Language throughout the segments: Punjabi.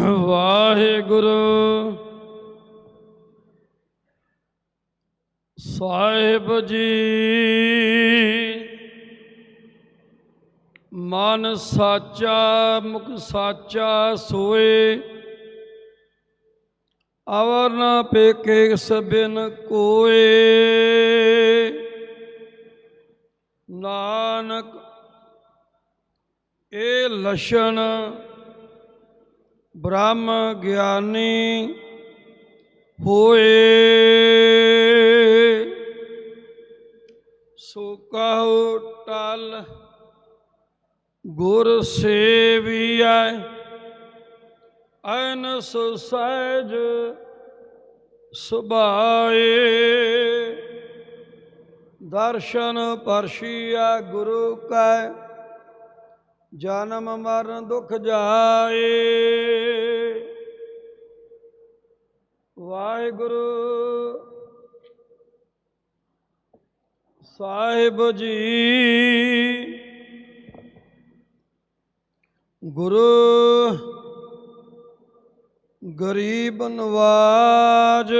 ਵਾਹਿਗੁਰੂ। ਸਾਹਿਬ ਜੀ, ਮਨ ਸਾਚਾ, ਮੁਖ ਸਾਚਾ ਸੋਏ। ਅਵਰ ਨਾ ਪੇਕੇ ਸਬਿਨ ਕੋਏ। ਨਾਨਕ, ਇਹ ਲਛਣ ਬ੍ਰਹਮ ਗਿਆਨੀ ਹੋਏ। ਸੋ ਕਹੋ ਟਲ ਗੁਰ ਸੇਵੀਐ, ਅਨਸ ਸਹਿਜ ਸੁਭਾਏ। ਦਰਸ਼ਨ ਪਰਸ਼ੀਆ ਗੁਰੂ ਕੈ ਜਨਮ ਮਰਨ ਦੁਖ ਜਾਏ। ਵਾਹਿਗੁਰੂ ਸਾਹਿਬ ਜੀ ਗੁਰੂ ਗਰੀਬ ਨਵਾਜ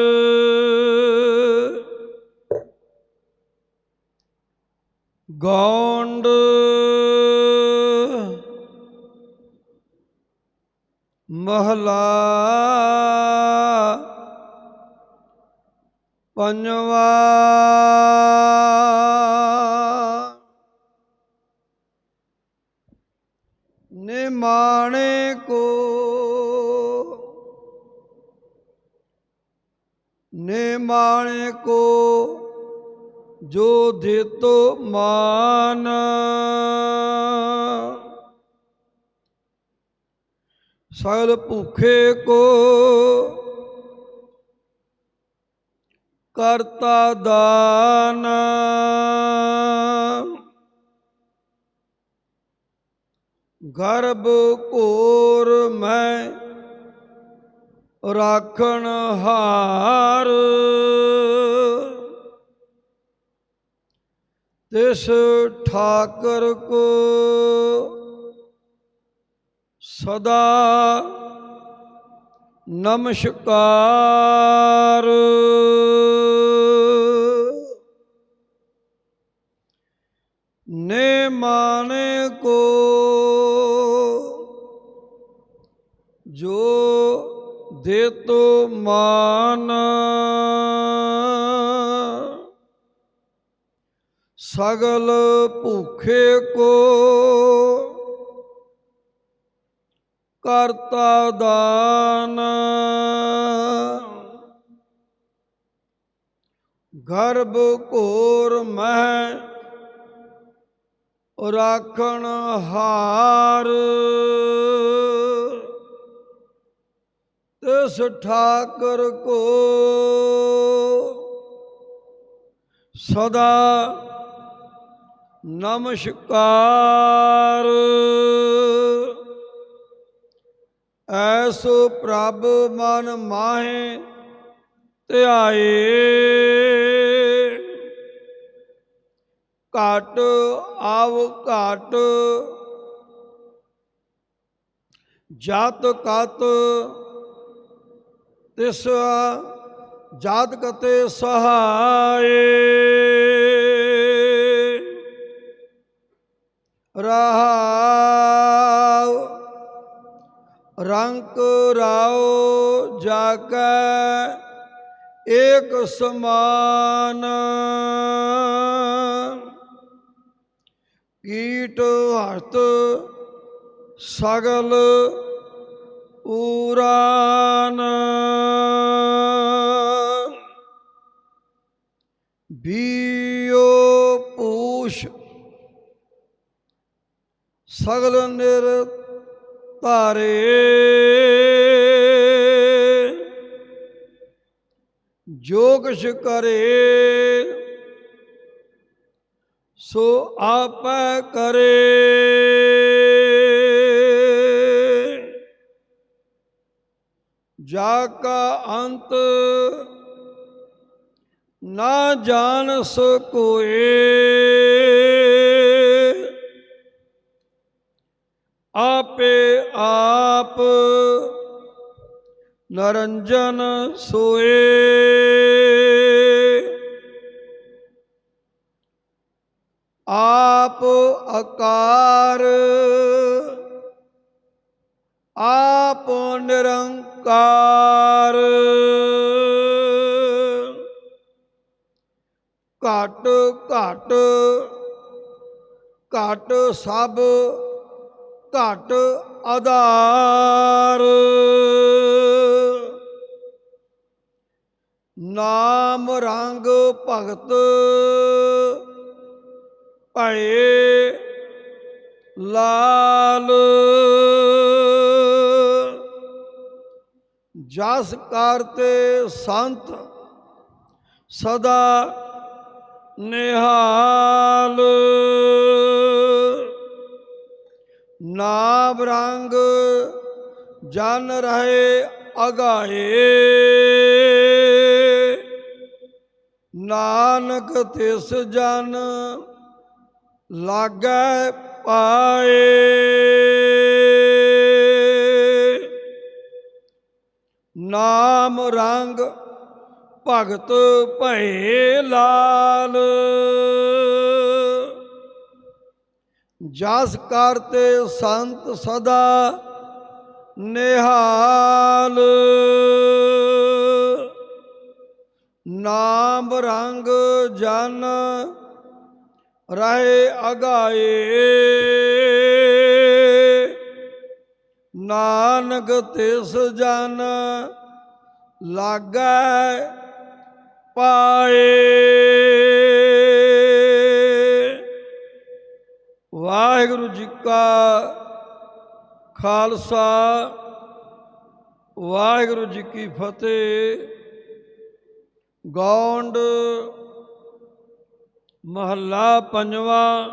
ਗੌਂਡ ਮਹਲਾ ਪੰਜਵਾ। ਨਿਮਾਣੇ ਕੋ ਨਿਮਾਣੇ ਕੋ ਜੋ ਦੇਤੋ ਮਾਨ। ਸਗਲ ਭੁਖੇ ਕੋ ਕਰਤਾ ਦਾਨ। ਗਰਭ ਘੋਰ ਮੈਂ ਰਾਖਣ ਹਾਰ। ਤਿਸ ਠਾਕਰ ਕੋ ਸਦਾ ਨਮਸਕਾਰ। ਨੇ ਮਾਨੇ ਕੋ ਜੋ ਦੇ ਤੋ ਮਾਨ। ਸਗਲ ਭੂਖੇ ਕੋ ਕਰਤਾ ਦਾਨ। ਗਰਭ ਘੋਰ ਮਹਿ ਰਾਖਣ ਹਾਰ। ਤਿਸ ਠਾਕਰ ਕੋ ਸਦਾ ਨਮਸਕਾਰ। ਐਸੋ ਪ੍ਰਭ ਮਨ ਮਾਹੇ ਧਿਆਏ। ਘਟ ਆਵ ਘਟ, ਜਾਤ ਕਤ ਤਿਸ ਜਾਤ ਕਤੇ ਸਹਾਏ। ਰਹਾਉ ਰੰਕ ਰਾਉ ਜਾ ਏਕ ਸਮਾਨ। ਕੀਟ ਹਸਤ ਸਗਲ ਉਰਾਨ ਬੀਓ ਪੂਸ਼ ਸਗਲ ਨਿਰ ਧਾਰੇ ਜੋ ਕੁਛ ਕਰੇ ਸੋ ਆਪੈ ਕਰੇ। ਜਾ ਕਾ ਅੰਤ ਨਾ ਜਾਣ ਸਕੋਏ। ਰੰਜਨ ਸੋਏ। ਆਪ ਆਕਾਰ ਆਪ ਨਿਰੰਕਾਰ। ਘਟ ਘਟ ਘਟ ਸਭ ਘਟ ਆਧਾਰ। ਨਾਮ ਰੰਗ ਭਗਤ ਭਏ ਲਾਲ। ਜਸ ਕਰਤੇ ਸੰਤ ਸਦਾ ਨਿਹਾਲ। ਨਾਮ ਰੰਗ ਜਨ ਰਹੇ ਅਗਾਏ ਨਾਨਕ ਤਿਸ ਜਨ ਲਾਗੈ ਪਾਏ। ਨਾਮ ਰੰਗ ਭਗਤ ਭਏ ਲਾਲ। ਜਸ ਕਰਤੇ ਸੰਤ ਸਦਾ ਨਿਹਾਲ। ਨਾਮ ਰੰਗ ਜਨ ਰਹੇ ਅਗਾਏ। ਨਾਨਕ ਤਿਸ ਜਨ ਲਾਗੈ ਪਾਏ। ਵਾਹਿਗੁਰੂ ਜੀ ਕਾ ਖਾਲਸਾ। ਵਾਹਿਗੁਰੂ ਜੀ ਕੀ ਫਤਿਹ। ਗੌਂਡ ਮਹੱਲਾ ਪੰਜਵਾਂ,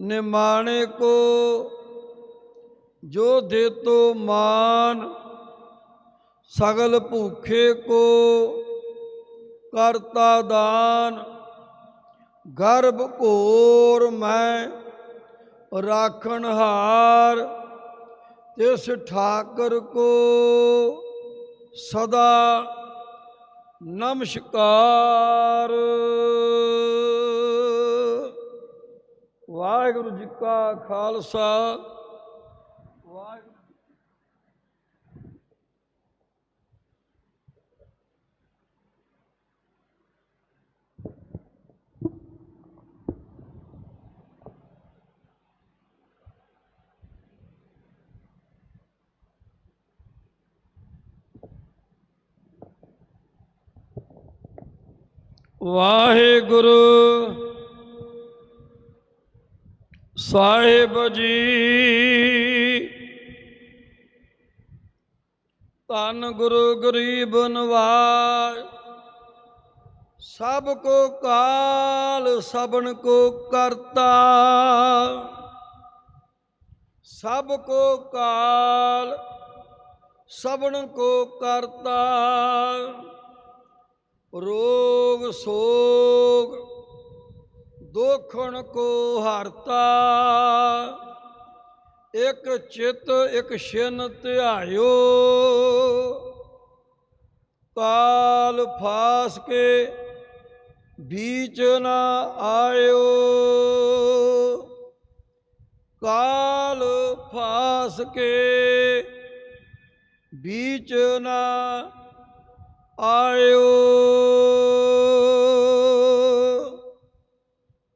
ਨਿਮਾਣੇ ਕੋ ਜੋ ਦੇ ਤੋ ਮਾਨ, ਸਗਲ ਭੂਖੇ ਕੋ ਕਰਤਾ ਦਾਨ, ਗਰਭ ਘੋਰ ਮੈਂ ਰਾਖਣ ਹਾਰ, ਤਿਸ ਠਾਕਰ ਕੋ ਸਦਾ ਨਮਸਕਾਰ। ਵਾਹਿਗੁਰੂ ਜੀ ਕਾ ਖਾਲਸਾ ਵਾਹਿਗੁਰੂ ਵਾਹਿਗੁਰੂ ਸਾਹਿਬ ਜੀ। ਧੰਨ ਗੁਰੂ ਗਰੀਬ ਨਵਾਜ ਸਭ ਕੋ ਕਾਲ, ਸਭਨ ਕੋ ਕਰਤਾ। ਸਭ ਕੋ ਕਾਲ, ਸਭਨ ਕੋ ਕਰਤਾ। ਰੋਗ ਸੋਗ ਦੋਖਣ ਕੋ ਹਰਤਾ। ਇਕ ਚਿਤ, ਇਕ ਛਿਨ ਧਿਆਇਓ। ਕਾਲ ਫਾਸ ਕੇ ਬੀਚ ਨਾ ਆਇਓ। ਕਾਲ ਫਾਸ ਕੇ ਬੀਚ ਨਾ ਆਇਓ।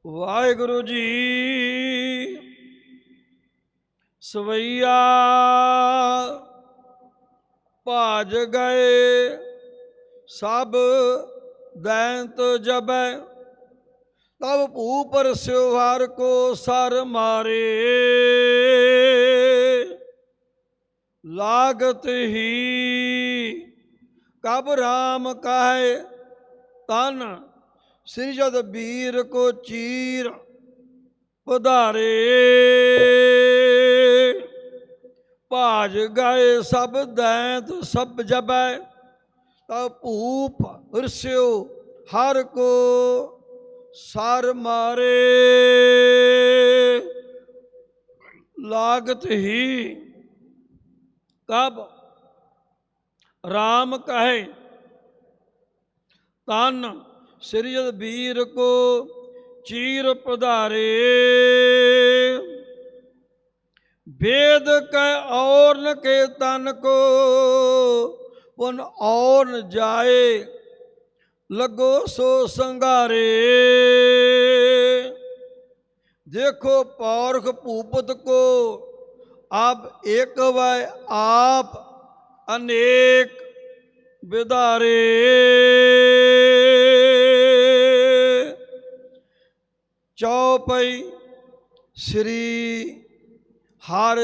ਵਾਹਿਗੁਰੂ ਜੀ, ਸਵਈਆ ਭਾਜ ਗਏ, ਸਭ ਦੈਂਤ ਜਬੈ ਤਬ ਭੂ ਪਰਸਿਓ ਕੋ ਸਰ ਮਾਰੇ। ਲਾਗਤ ਹੀ ਕਬ ਰਾਮ ਕਹੈ ਤਨ, ਸ੍ਰੀ ਜਦ ਵੀਰ ਕੋ ਚੀਰ ਪਧਾਰੇ। ਭਾਜ ਗਏ ਸਭ ਦੈਂਤ, ਸਭ ਜਬੈ ਤਾ ਭੂਪ ਰਸਿਓ ਹਰ ਕੋ ਸਰ ਮਾਰੇ। ਲਾਗਤ ਹੀ ਕਬ RAM ਕਹੇ ਤਨ ਸ੍ਰੀ ਜਦ ਵੀਰ ਕੋ ਚੀਰ ਪਧਾਰੇ। ਵੇਦ ਕੈ ਔਰਨ ਕੇ ਤਨ ਕੋ, ਪੁਨ ਔਰਨ ਜਾਏ, ਲੱਗੋ ਸੋ ਸੰਗਾਰੇ। ਦੇਖੋ ਪੌਰਖ ਭੂਪਤ ਕੋ, ਆਪ ਇੱਕ ਵੈ ਆਪ ਅਨੇਕ ਵਿਧਾਰੇ। ਚੌਪਈ ਸ੍ਰੀ ਹਰ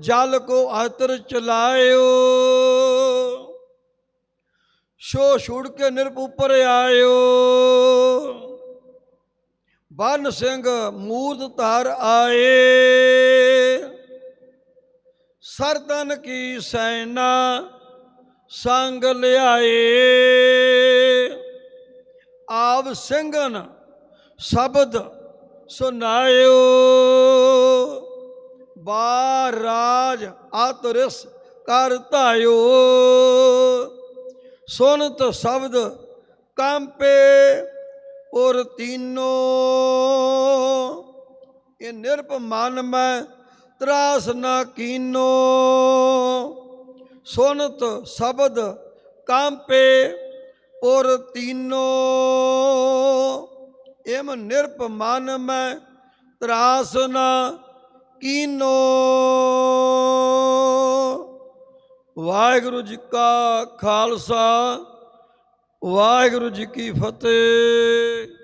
ਜਲ ਕੋ ਅਤਰ ਚਲਾਇਓ। ਸ਼ੋ ਛੁੜ ਕੇ ਨਿਰਪ ਉਪਰ ਆਇਓ। ਬਨ ਸਿੰਘ ਮੂਰਤ ਧਾਰ ਆਏ। ਸਰਦਨ ਕੀ ਸੈਨਾ ਸੰਗ ਲਿਆਏ? ਆਵ ਸਿੰਘਨ ਸ਼ਬਦ ਸੁਨਾਇਓ ਬਾਰ ਰਾਜ ਆਤਰਿਸ ਕਰ ਧਾਇਓ। ਸੁਨਤ ਸ਼ਬਦ ਕੰਪੇ ਔਰ ਤੀਨੋ। ਇਹ ਨਿਰਪ ਮਨ ਮੈਂ ਤਰਾਸ ਨਾ ਕੀਨੋ। ਸੁਨਤ ਸ਼ਬਦ ਕੰਪੇ ਔਰ ਤੀਨੋ। ਇਮ ਨਿਰਪ ਮਨ ਮੈਂ ਤਰਾਸ ਨਾ ਕੀਨੋ। ਵਾਹਿਗੁਰੂ ਜੀ ਕਾ ਖਾਲਸਾ, ਵਾਹਿਗੁਰੂ ਜੀ ਕੀ ਫਤਿਹ।